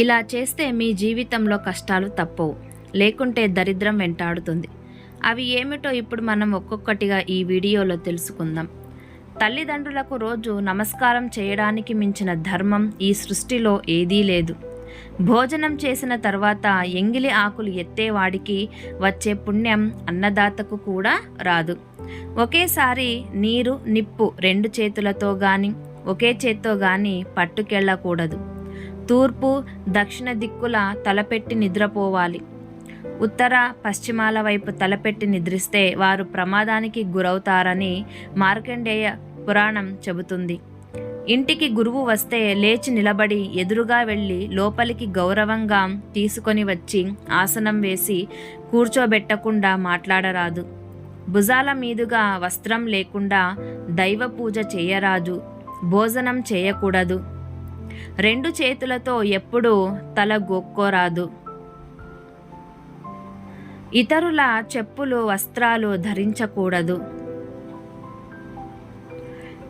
ఇలా చేస్తే మీ జీవితంలో కష్టాలు తప్పవు. లేకుంటే దరిద్రం వెంటాడుతుంది. అవి ఏమిటో ఇప్పుడు మనం ఒక్కొక్కటిగా ఈ వీడియోలో తెలుసుకుందాం. తల్లిదండ్రులకు రోజు నమస్కారం చేయడానికి మించిన ధర్మం ఈ సృష్టిలో ఏదీ లేదు. భోజనం చేసిన తర్వాత ఎంగిలి ఆకులు ఎత్తేవాడికి వచ్చే పుణ్యం అన్నదాతకు కూడా రాదు. ఒకేసారి నీరు నిప్పు రెండు చేతులతో గాని ఒకే చేత్తో గాని పట్టుకెళ్ళకూడదు. తూర్పు దక్షిణ దిక్కుల తలపెట్టి నిద్రపోవాలి. ఉత్తర పశ్చిమాల వైపు తలపెట్టి నిద్రిస్తే వారు ప్రమాదానికి గురవుతారని మార్కండేయ పురాణం చెబుతుంది. ఇంటికి గురువు వస్తే లేచి నిలబడి ఎదురుగా వెళ్ళి లోపలికి గౌరవంగా తీసుకొని వచ్చి ఆసనం వేసి కూర్చోబెట్టకుండా మాట్లాడరాదు. భుజాల మీదుగా వస్త్రం లేకుండా దైవ పూజ చేయరాదు. భోజనం చేయకూడదు. రెండు చేతులతో ఎప్పుడూ తల గోక్కోరాదు. ఇతరుల చెప్పులు వస్త్రాలు ధరించకూడదు.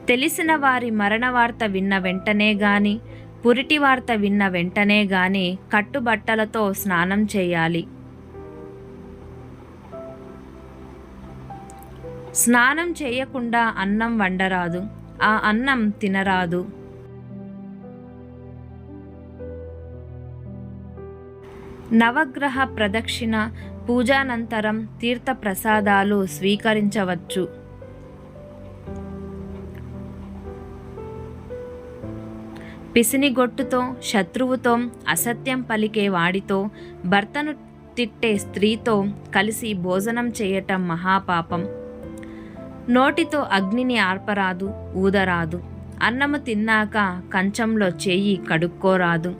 తెలిసిన వారి మరణ వార్త విన్న వెంటనే గాని పురిటి వార్త విన్న వెంటనే గాని కట్టుబట్టలతో స్నానం చేయాలి. స్నానం చేయకుండా అన్నం వండరాదు. ఆ అన్నం తినరాదు. నవగ్రహ ప్రదక్షిణ పూజానంతరం తీర్థ ప్రసాదాలు స్వీకరించవచ్చు. పిసినిగొట్టుతో శత్రువుతో అసత్యం పలికే వాడితో భర్తను తిట్టే స్త్రీతో కలిసి భోజనం చేయటం మహాపాపం. నోటితో అగ్నిని ఆర్పరాదు ఊదరాదు. అన్నము తిన్నాక కంచంలో చేయి కడుక్కోరాదు.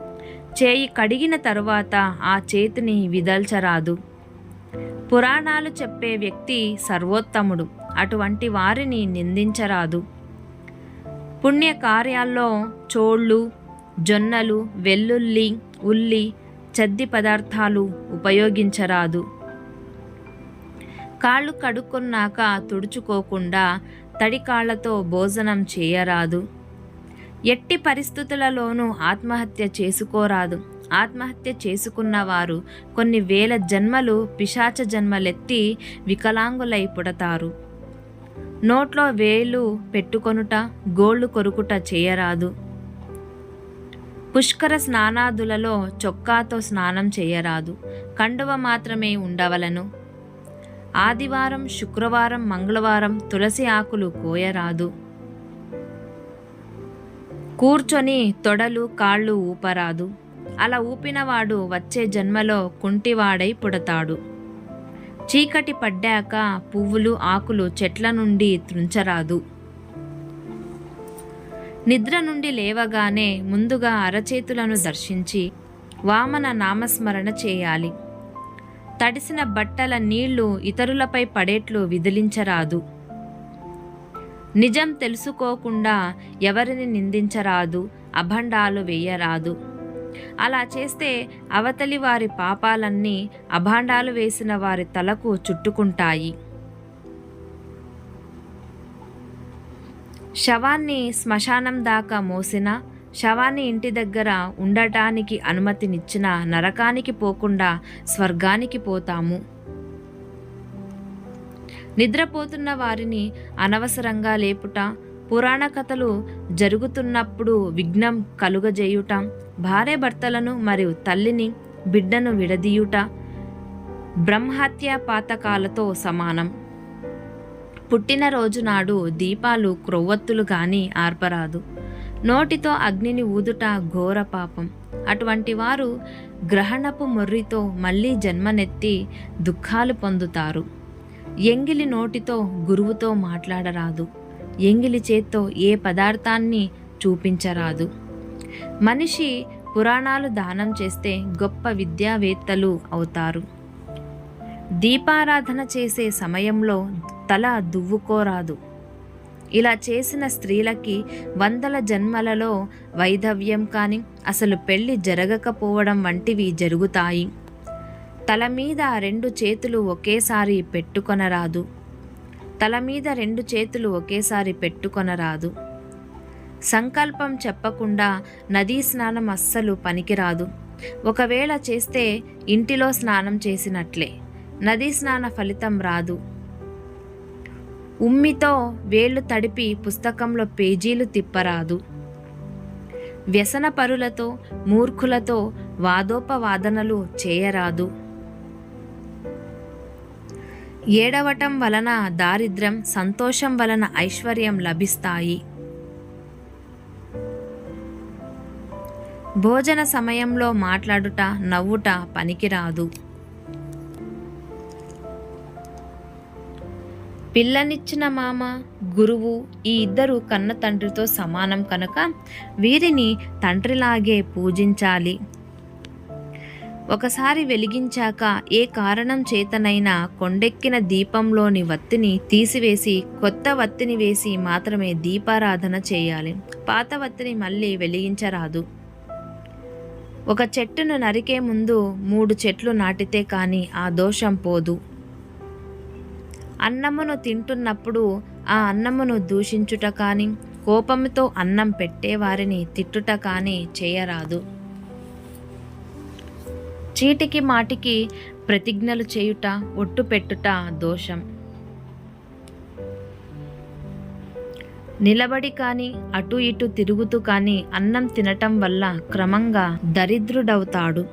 చేయి కడిగిన తరువాత ఆ చేతిని విదల్చరాదు. పురాణాలు చెప్పే వ్యక్తి సర్వోత్తముడు. అటువంటి వారిని నిందించరాదు. పుణ్య కార్యాల్లో చోళ్ళు జొన్నలు వెల్లుల్లి ఉల్లి చద్ది పదార్థాలు ఉపయోగించరాదు. కాళ్ళు కడుక్కున్నాక తుడుచుకోకుండా తడికాళ్ళతో భోజనం చేయరాదు. ఎట్టి పరిస్థితులలోనూ ఆత్మహత్య చేసుకోరాదు. ఆత్మహత్య చేసుకున్నవారు కొన్ని వేల జన్మలు పిశాచ జన్మలెత్తి వికలాంగులై పుడతారు. నోట్లో వేలు పెట్టుకొనుట గోళ్ళు కొరుకుట చేయరాదు. పుష్కర స్నానాదులలో చొక్కాతో స్నానం చేయరాదు. కండువ మాత్రమే ఉండవలను. ఆదివారం శుక్రవారం మంగళవారం తులసి ఆకులు కోయరాదు. కూర్చొని తొడలు కాళ్ళు ఊపరాదు. అలా ఊపినవాడు వచ్చే జన్మలో కుంటివాడై పుడతాడు. చీకటి పడ్డాక పువ్వులు ఆకులు చెట్ల నుండి త్రుంచరాదు నిద్ర నుండి లేవగానే ముందుగా అరచేతులను దర్శించి వామన నామస్మరణ చేయాలి. తడిసిన బట్టల నీళ్ళు ఇతరులపై పడేట్లు విదిలించరాదు. నిజం తెలుసుకోకుండా ఎవరిని నిందించరాదు అభండాలు వేయరాదు. అలా చేస్తే అవతలి వారి పాపాలన్నీ అభాండాలు వేసిన వారి తలకు చుట్టుకుంటాయి. శవాన్ని శ్మశానం దాకా మోసిన శవాన్ని ఇంటి దగ్గర ఉండటానికి అనుమతినిచ్చిన నరకానికి పోకుండా స్వర్గానికి పోతాము. నిద్రపోతున్న వారిని అనవసరంగా లేపుట పురాణ కథలు జరుగుతున్నప్పుడు విఘ్నం కలుగజేయుట భార్య భర్తలను మరియు తల్లిని బిడ్డను విడదీయుట బ్రహ్మహత్య పాతకాలతో సమానం. పుట్టినరోజు నాడు దీపాలు క్రొవ్వొత్తులు గాని ఆర్పరాదు. నోటితో అగ్నిని ఊదుట ఘోర పాపం. అటువంటి వారు గ్రహణపు మొర్రితో మళ్ళీ జన్మనెత్తి దుఃఖాలు పొందుతారు. ఎంగిలి నోటితో గురువుతో మాట్లాడరాదు. ఎంగిలి చేత్తో ఏ పదార్థాన్ని చూపించరాదు. మనిషి పురాణాలు దానం చేస్తే గొప్ప విద్యావేత్తలు అవుతారు. దీపారాధన చేసే సమయంలో తల దువ్వుకోరాదు. ఇలా చేసిన స్త్రీలకి వందల జన్మలలో వైధవ్యం కానీ అసలు పెళ్ళి జరగకపోవడం వంటివి జరుగుతాయి. తల మీద రెండు చేతులు ఒకేసారి పెట్టుకొనరాదు. తల మీద రెండు చేతులు ఒకేసారి పెట్టుకొనరాదు. సంకల్పం చెప్పకుండా నదీ స్నానం అస్సలు పనికిరాదు. ఒకవేళ చేస్తే ఇంటిలో స్నానం చేసినట్లే. నదీ స్నాన ఫలితం రాదు. ఉమ్మితో వేళ్ళు తడిపి పుస్తకంలో పేజీలు తిప్పరాదు. వ్యసన పరులతో మూర్ఖులతో వాదోపవాదనలు చేయరాదు. ఏడవటం వలన దారిద్ర్యం సంతోషం వలన ఐశ్వర్యం లభిస్తాయి. భోజన సమయంలో మాట్లాడుట నవ్వుట పనికిరాదు. పిల్లనిచ్చిన మామ గురువు ఈ ఇద్దరు కన్న తండ్రితో సమానం కనుక వీరిని తండ్రిలాగే పూజించాలి. ఒకసారి వెలిగించాక ఏ కారణం చేతనైనా కొండెక్కిన దీపంలోని వత్తిని తీసివేసి కొత్త వత్తిని వేసి మాత్రమే దీపారాధన చేయాలి. పాత వత్తిని మళ్ళీ వెలిగించరాదు. ఒక చెట్టును నరికే ముందు మూడు చెట్లు నాటితే కానీ ఆ దోషం పోదు. అన్నమును తింటున్నప్పుడు ఆ అన్నమును దూషించుట కానీ కోపంతో అన్నం పెట్టేవారిని తిట్టుట కానీ చేయరాదు. చీటికి మాటికి ప్రతిజ్ఞలు చేయుట ఒట్టు పెట్టుట దోషం. నిలబడి కానీ అటు ఇటు తిరుగుతూ కానీ అన్నం తినటం వల్ల క్రమంగా దరిద్రుడవుతాడు.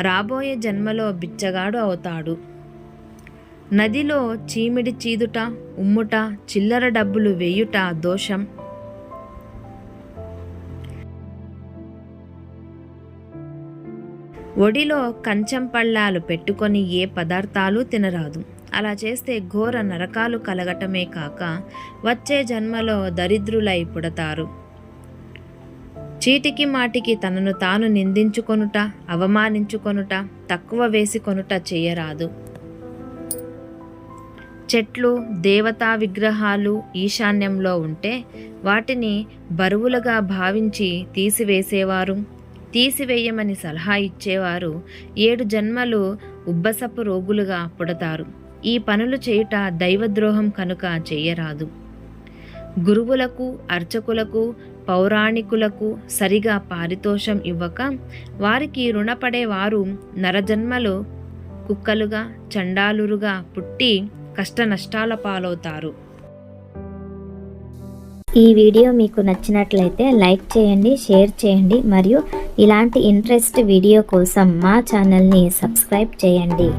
రాబోయే జన్మలో బిచ్చగాడు అవుతాడు. నదిలో చీమిడి చీదుట ఉమ్ముట చిల్లర డబ్బులు వేయుట దోషం. ఒడిలో కంచం పళ్ళాలు పెట్టుకొని ఏ పదార్థాలు తినరాదు. అలా చేస్తే ఘోర నరకాలు కలగటమే కాక వచ్చే జన్మలో దరిద్రులై పుడతారు. చీటికి మాటికి తనను తాను నిందించుకొనుట అవమానించుకొనుట తక్కువ వేసికొనుట చేయరాదు. చెట్లు దేవతా విగ్రహాలు ఈశాన్యంలో ఉంటే వాటిని బరువులుగా భావించి తీసివేసేవారు. తీసివేయమని సలహా ఇచ్చేవారు ఏడు జన్మలు ఉబ్బసపు రోగులుగా పుడతారు. ఈ పనులు చేయుట దైవద్రోహం కనుక చేయరాదు. గురువులకు అర్చకులకు పౌరాణికులకు సరిగా పారితోషం ఇవ్వక వారికి రుణపడేవారు నరజన్మలు కుక్కలుగా చండాలురుగా పుట్టి కష్ట నష్టాల పాలవుతారు. ఈ వీడియో మీకు నచ్చినట్లయితే లైక్ చేయండి షేర్ చేయండి మరియు ఇలాంటి ఇంట్రెస్ట్ వీడియో కోసం మా ఛానల్ని సబ్స్క్రైబ్ చేయండి.